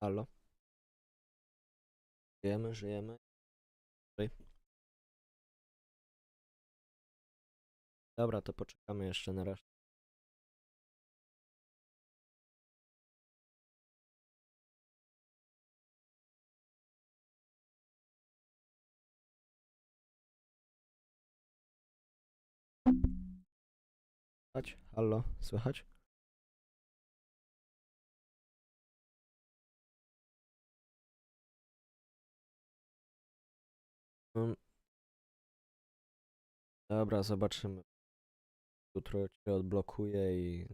Halo? Żyjemy, żyjemy. Dobra, to poczekamy jeszcze na resztę. Halo? Słychać? Dobra, zobaczymy. Jutro cię odblokuję i...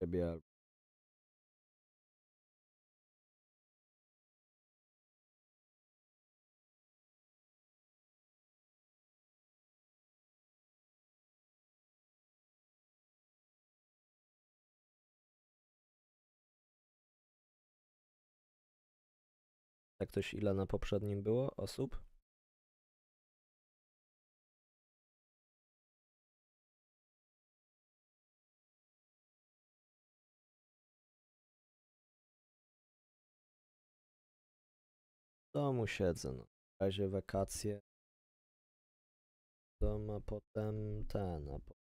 Ciebie albo... Jak ktoś ile na poprzednim było osób? W domu siedzę, no. W razie wakacje. Dom, a potem ten, a po...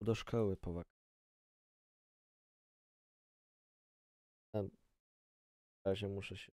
do szkoły po wakacjach. Razie muszę się...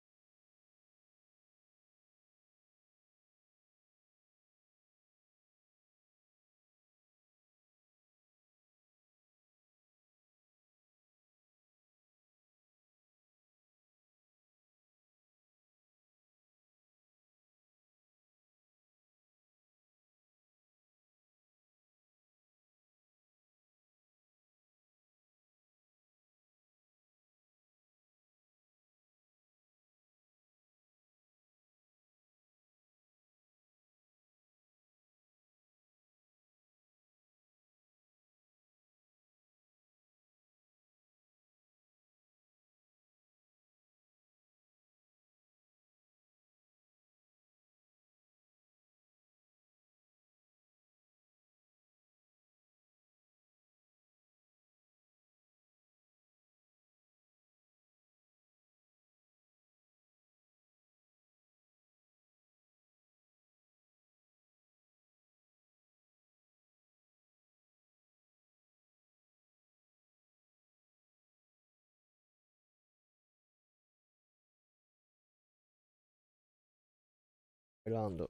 Irlando.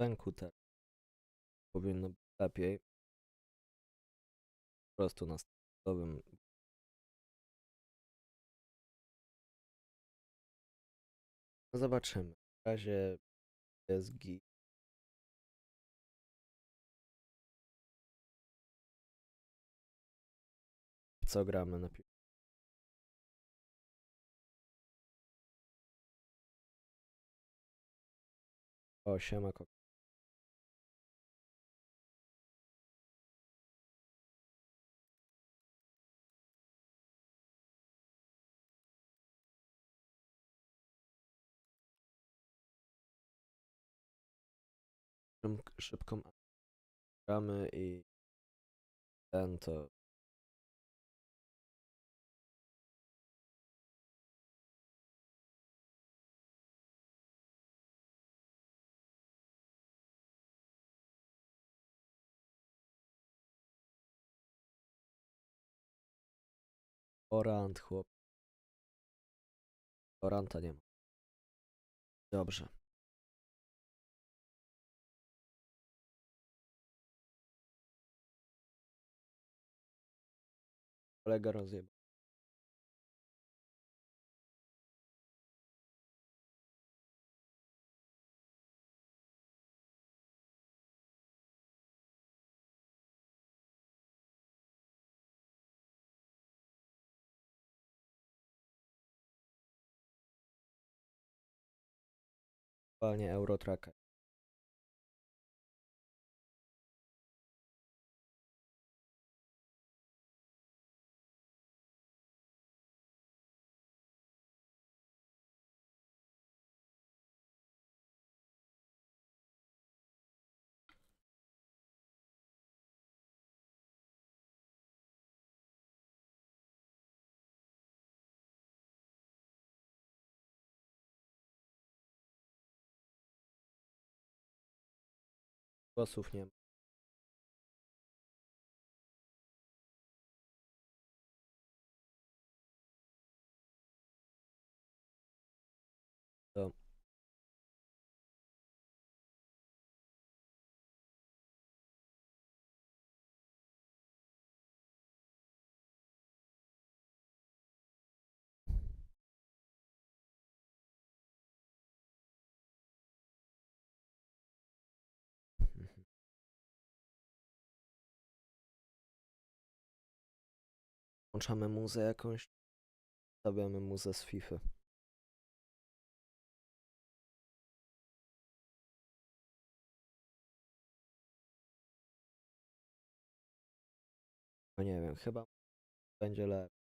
Ręku te powinno być lepiej. Po prostu na standardowym. No zobaczymy. W razie jest git. Co gramy na pi- O, siema kok. Szym- Szybką gramy i ten to Orant, chłop. Oranta nie ma. Dobrze. kolega rozjebał. Panie Głosów nie Włączamy muzę jakąś. Stawiamy muzę z FIFA. No nie wiem, chyba będzie lepiej.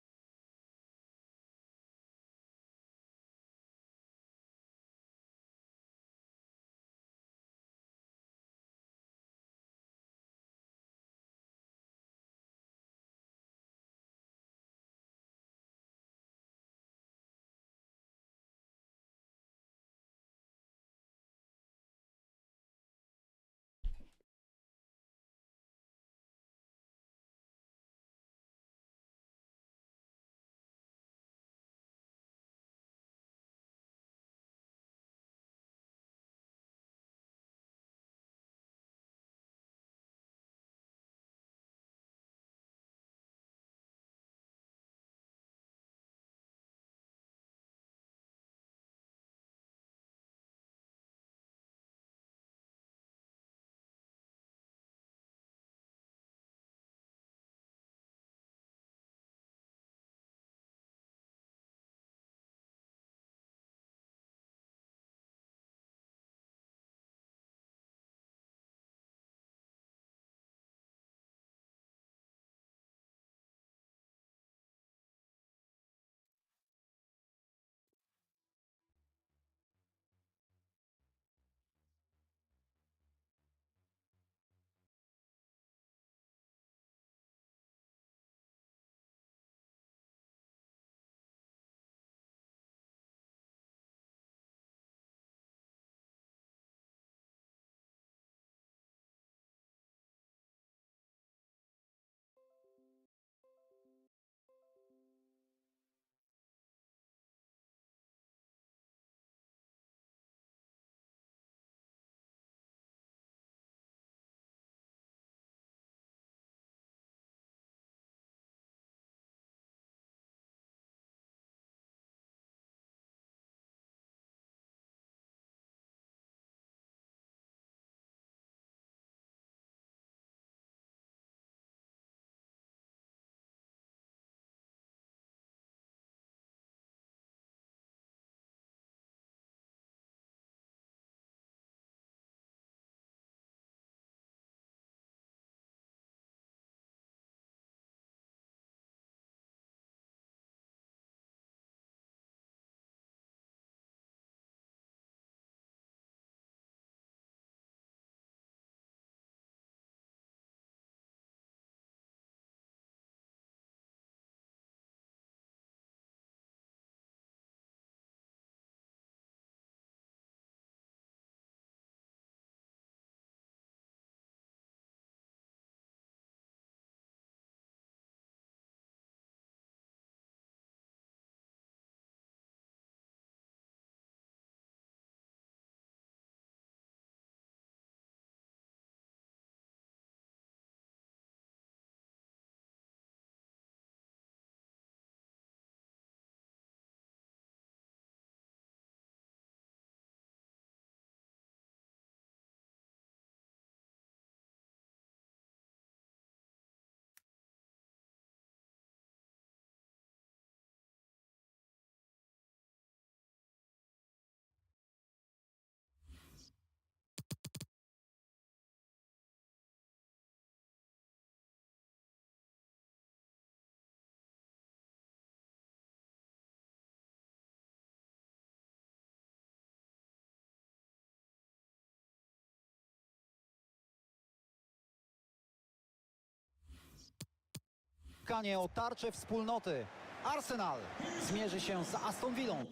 Spotkanie o tarczę wspólnoty. Arsenal zmierzy się z Aston Villą.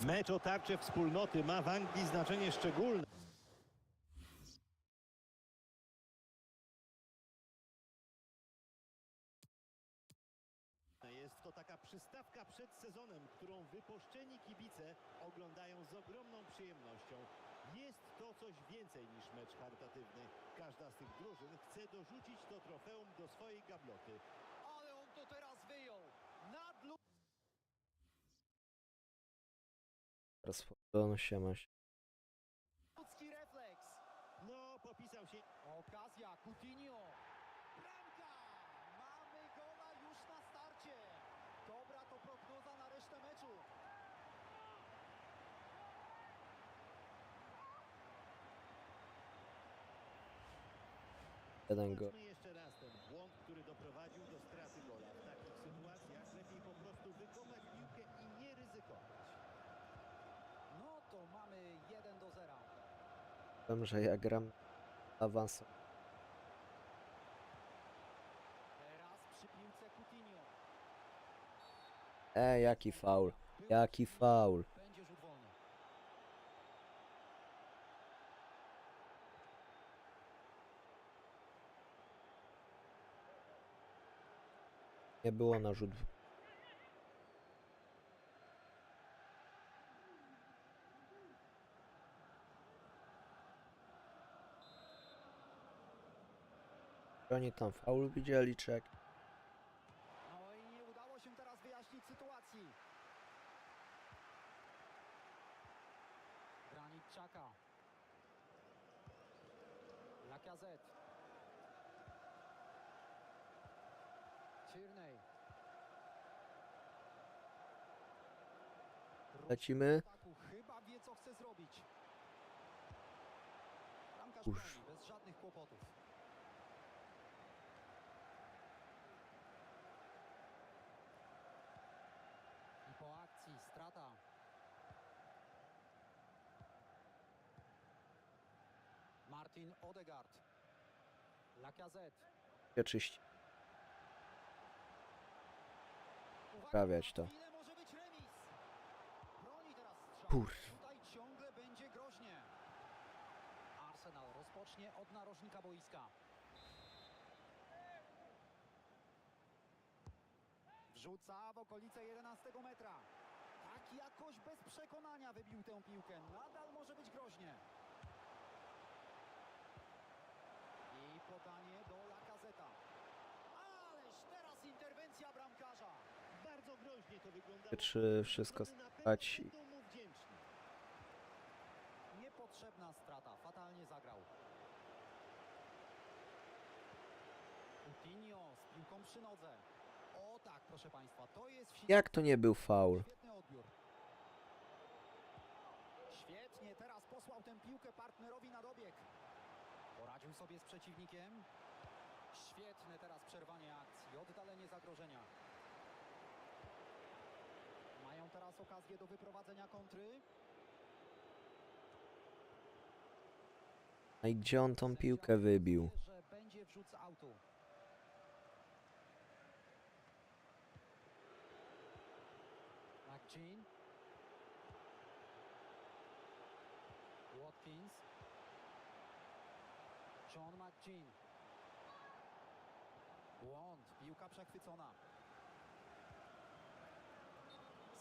Mecz o tarczę wspólnoty ma w Anglii znaczenie szczególne. Jest to taka przystawka przed sezonem, którą wypuszczeni kibice oglądają z ogromną przyjemnością. Jest to coś więcej niż mecz charytatywny. Każda z tych drużyn chce dorzucić to trofeum do swojej gabloty. Ale on to teraz wyjął. Nad Teraz no siema się. ludzki refleks. No, popisał się Okazja, Coutinho. Bramka! Mamy gola już na starcie. Dobra to prognoza na resztę meczu. Jeden go. Zobaczmy jeszcze raz ten błąd, który doprowadził do straty gola. W takich sytuacjach lepiej po prostu wykopać piłkę i nie ryzykować. No to mamy 1 do 0. Wiem, że ja gram awansem. Teraz przy piłce Coutinho. E, jaki faul. Jaki faul. Nie było na rzut. Oni tam faul widzieli, czy? No i nie udało się teraz wyjaśnić sytuacji. Granit Czaka. Ruch Lecimy. w ataku. Chyba wie co chce zrobić. Bramkarz Uż. broni, bez żadnych kłopotów. I po akcji strata. Martin Odegaard. Lacazette. Sprawiać za to. chwilę może być remis. Broni teraz strzał. Kur. Tutaj ciągle będzie groźnie. Arsenal rozpocznie od narożnika boiska. Wrzuca w okolice 11 metra. Tak jakoś bez przekonania wybił tę piłkę. Nadal może być groźnie. I podanie do Lacazeta. Ależ teraz interwencja bramkarza. Bardzo groźnie to wyglądało. Czy wszystko Strony na pewno spać? będą mu wdzięczni. Niepotrzebna strata, fatalnie zagrał. Coutinho z piłką przy nodze. O tak, proszę Państwa, to jest w Jak to nie był faul? Świetny odbiór. Świetnie, teraz posłał tę piłkę partnerowi na dobieg. Poradził sobie z przeciwnikiem. Świetne teraz przerwanie akcji, oddalenie zagrożenia. Mają teraz okazję do wyprowadzenia kontry. No i gdzie on tą piłkę wybił? Że będzie wrzut z autu. McGinn. Watkins. McGinn. Błąd. Piłka przechwycona.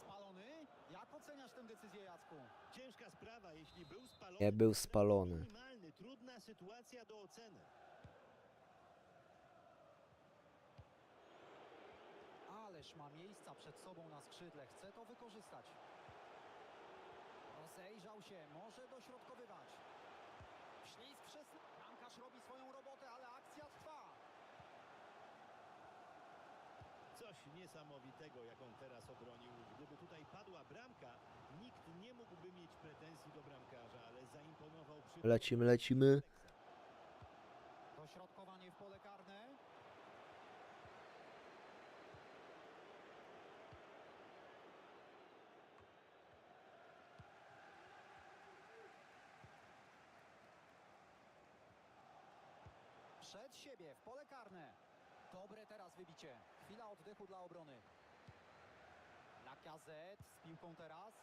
Spalony? Jak oceniasz tę decyzję, Jacku? Ciężka sprawa, jeśli był spalony. Nie był spalony. Minimalny, trudna sytuacja do oceny. Ależ ma miejsca przed sobą na skrzydle. Chce to wykorzystać. Rozejrzał się. Może dośrodkowywać. Ślizg przez... Bramkarz robi swoją robotę, ale akcja trwa. Coś niesamowitego, jak on teraz obronił. Gdyby tutaj padła bramka, nikt nie mógłby mieć pretensji do bramkarza, ale zaimponował przy... Lecimy, lecimy. Dośrodkowanie w pole karne. Siebie, w pole karne. Dobre teraz wybicie. Chwila oddechu dla obrony. Lacazette z piłką teraz.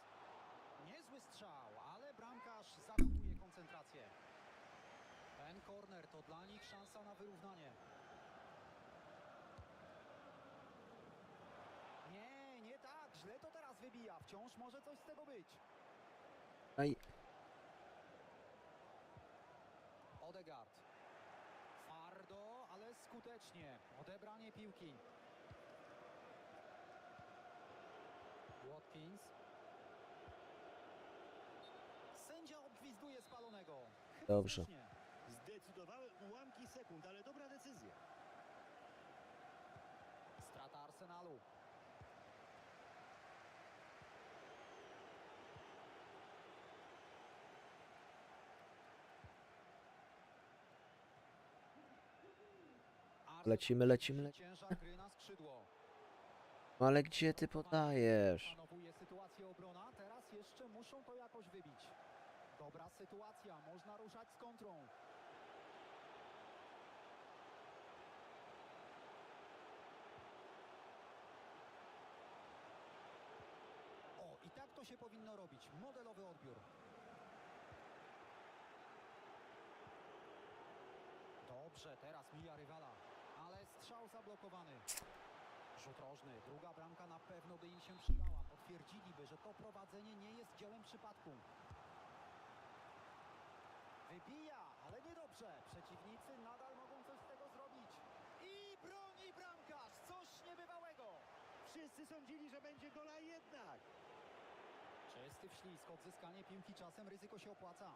Niezły strzał, ale bramkarz zachowuje koncentrację. Ten corner to dla nich szansa na wyrównanie. Nie, nie tak. Źle to teraz wybija. Wciąż może coś z tego być. Aj, Odegaard. Twardo, ale skutecznie. Odebranie piłki. Watkins. Sędzia obgwizduje spalonego. Chyba Dobrze. Zdecydowały ułamki sekund, ale dobra decyzja. Strata Arsenalu. Arsenal lecimy, lecimy, lecimy. No ale gdzie ty podajesz? Panowuje sytuację obrona, teraz jeszcze muszą to jakoś wybić. Dobra sytuacja, można ruszać z kontrą. O, i tak to się powinno robić. Modelowy odbiór. Dobrze, teraz mija rywala, strzał zablokowany. Rzut rożny, druga bramka na pewno by im się przydała. Potwierdziliby, że to prowadzenie nie jest dziełem przypadku. Wybija, ale niedobrze. Przeciwnicy nadal mogą coś z tego zrobić. I broni bramkarz, coś niebywałego. Wszyscy sądzili, że będzie gola jednak. Czysty wślizg, odzyskanie piłki czasem, ryzyko się opłaca.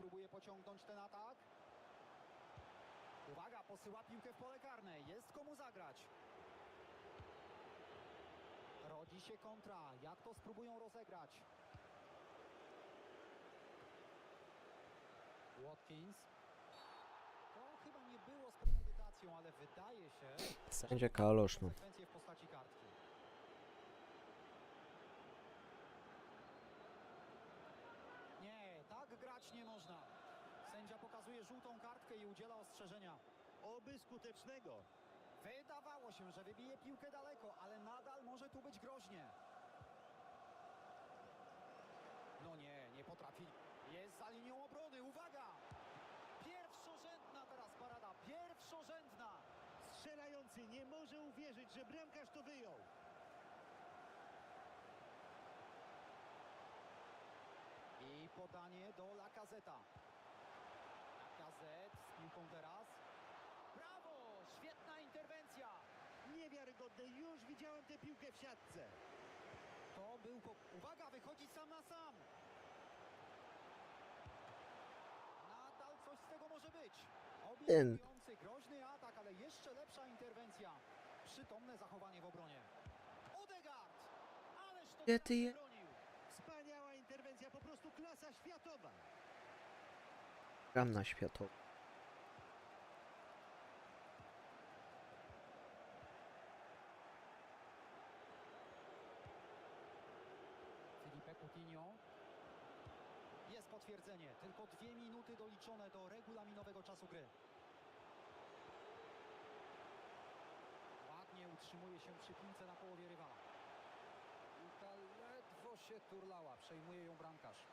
Spróbuje pociągnąć ten atak. Uwaga, posyła piłkę w pole karne. Jest komu zagrać. Rodzi się kontra. Jak to spróbują rozegrać? Watkins. To chyba nie było z premedytacją, ale wydaje się, Sędzia Kalosz, no. w postaci kartki. Nie, tak grać nie można. Sędzia pokazuje żółtą kartkę i udziela ostrzeżenia. Oby skutecznego. Wydawało się, że wybije piłkę daleko, ale nadal może tu być groźnie. No nie, nie potrafi. Jest za linią obrony, uwaga! Pierwszorzędna teraz parada, pierwszorzędna! Strzelający nie może uwierzyć, że bramkarz to wyjął. I podanie do Lacazeta. Piłką teraz. Brawo! Świetna interwencja! Niewiarygodne, już widziałem tę piłkę w siatce. To był... Po... Uwaga, wychodzi sam na sam! Nadal coś z tego może być. Obiecujący, groźny atak, ale jeszcze lepsza interwencja. Przytomne zachowanie w obronie. Odegaard! Ależ to Gdzie ty je- bronił. Wspaniała interwencja, po prostu klasa światowa. Gram na światło. Filipe Coutinho. Jest potwierdzenie. Tylko dwie minuty doliczone do regulaminowego czasu gry. Ładnie utrzymuje się przy piłce na połowie rywala. Piłka ledwo się turlała. Przejmuje ją bramkarz.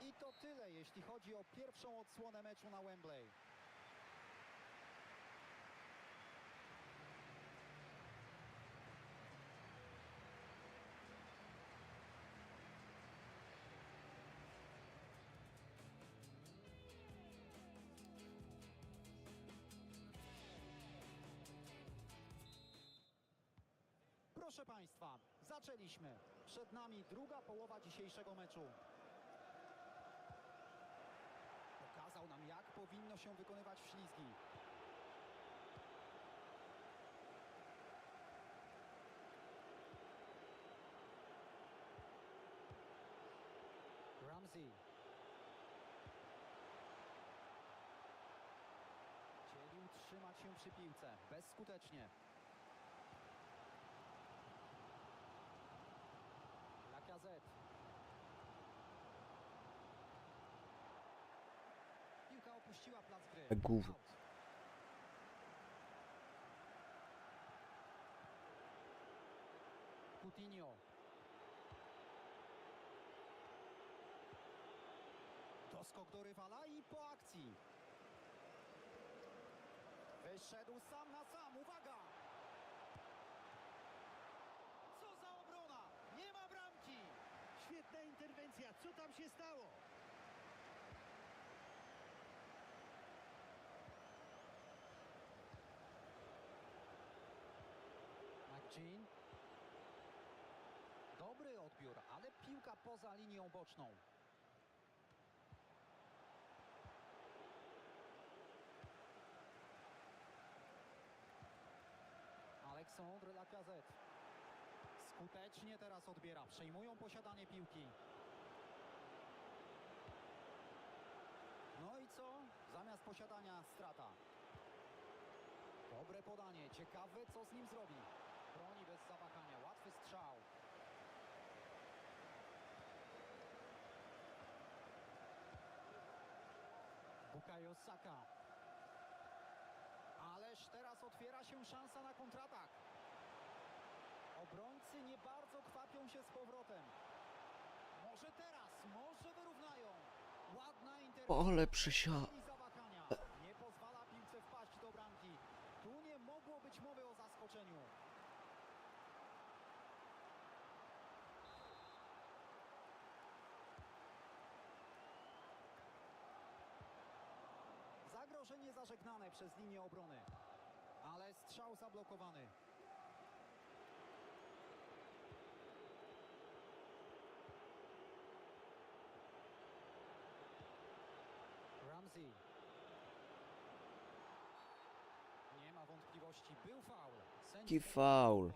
I to tyle, jeśli chodzi o pierwszą odsłonę meczu na Wembley. Proszę Państwa, zaczęliśmy. Przed nami druga połowa dzisiejszego meczu. Pokazał nam, jak powinno się wykonywać ślizgi. Ramsey. Dzielił trzy utrzymać się przy piłce. Bezskutecznie. Lacazette. Piłka opuściła plac gry. Jak gówno. Out. Coutinho. Doskok do rywala i po akcji. Wyszedł sam na sam, uwaga! Co za obrona! Nie ma bramki! Świetna interwencja, co tam się stało? McGinn. Dobry odbiór, ale piłka poza linią boczną. Aleksandr Lacazette. Skutecznie teraz odbiera. Przejmują posiadanie piłki. No i co? Zamiast posiadania strata. Dobre podanie. Ciekawe co z nim zrobi. Broni bez zawahania. Łatwy strzał. Bukayo Saka. Ależ teraz otwiera się szansa na kontratak. Obrońcy nie bardzo kwapią się z powrotem. Może teraz, może wyrównają. Ładna interwencja. Ole przysia... I zawahania. Nie pozwala piłce wpaść do bramki. Tu nie mogło być mowy o zaskoczeniu. Zagrożenie zażegnane przez linię obrony. Ale strzał zablokowany. Ramsey. Nie ma wątpliwości, był faul. Sędzia faul.